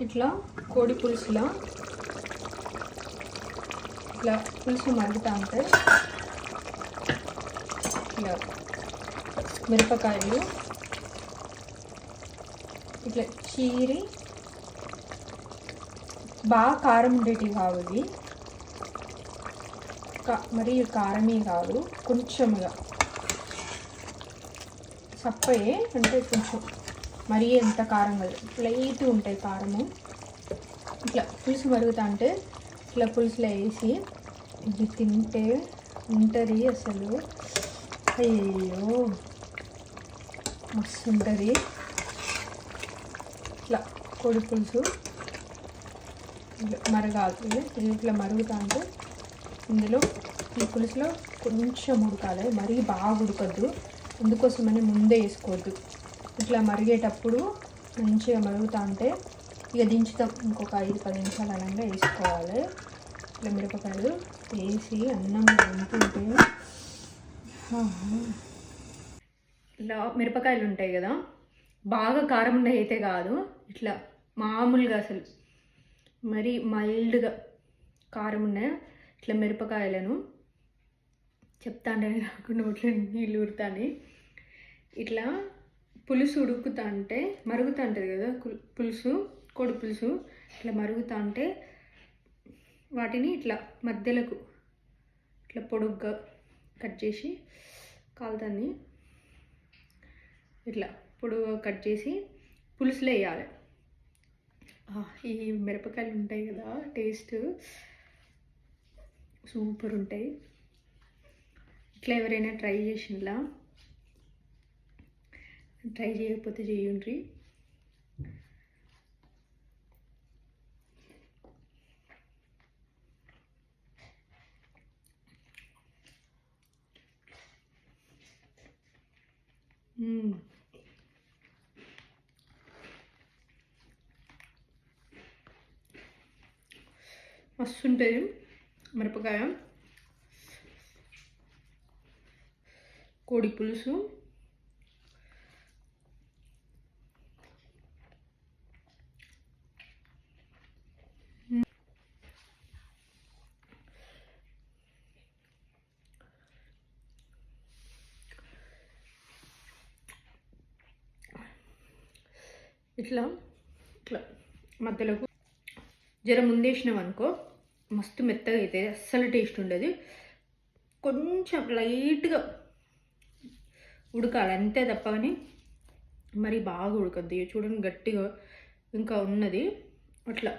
ఇట్లా కోడి పులుసులో. ఇట్లా పులుసు మండుతా ఉంటే ఇట్లా మిరపకాయలు. ఇట్లా చీరి బాగా కారం ఉండేటివి కావు ఇవి కా- కారమే కాదు కొంచెంగా చప్పయే అంటే కొంచెం మరీ ఎంత కారం కాదు లైట్ ఉంటాయి కారము. ఇట్లా పులుసు మరుగుతా అంటే ఇట్లా పులుసులో వేసి ఇది తింటే ఉంటుంది అసలు. అయ్యో మస్తు ఉంటుంది. ఇట్లా కోడి పులుసు ఇట్లా మరగాలి. ఇట్లా మరుగుతా అంటే ఇందులో ఈ పులుసులో కొంచెం ఉడకాలి. మరీ బాగా ఉడకద్దు. అందుకోసమని ముందే వేసుకోవద్దు. ఇట్లా మరిగేటప్పుడు మంచిగా మరుగుతా ఉంటే ఇక దించుతాం. ఇంకొక ఐదు పది నిమిషాలు అనగా వేసుకోవాలి. ఇట్లా మిరపకాయలు వేసి అన్నం వంపుంటే ఇలా మిరపకాయలు ఉంటాయి కదా బాగా కారం ఉన్నాయి అయితే కాదు ఇట్లా మామూలుగా అసలు మరి మైల్డ్గా కారం ఉన్నాయి ఇట్లా మిరపకాయలను చెప్తాంటే నాకు నోట్లో నీళ్ళు ఊరుతాను ఇట్లా పులుసు ఉడుకుతా అంటే మరుగుతా ఉంటుంది కదా పులుసు కోడి పులుసు ఇట్లా మరుగుతా అంటే వాటిని ఇట్లా మధ్యలకు ఇట్లా పొడుగ్గా కట్ చేసి కాలుతాన్ని. ఇట్లా పొడుగుగా కట్ చేసి పులుసులో వేయాలి. ఈ మిరపకాయలు ఉంటాయి కదా టేస్ట్ సూపర్ ఉంటాయి. ఇట్లా ఎవరైనా ట్రై చేసిండ్లా ట్రై చేయకపోతే చేయండి. మస్తు ఉంటుంది మిరపకాయ కోడి పులుసు. ఇట్లా ఇట్లా మధ్యలో జర ముందేసినాం అనుకో మస్తు మెత్తగా అవుతుంది అస్సలు టేస్ట్ ఉండదు. కొంచెం లైట్గా ఉడకాలి అంతే తప్ప కానీ మరి బాగా ఉడకద్దు. చూడండి గట్టిగా ఇంకా ఉన్నది. అట్లా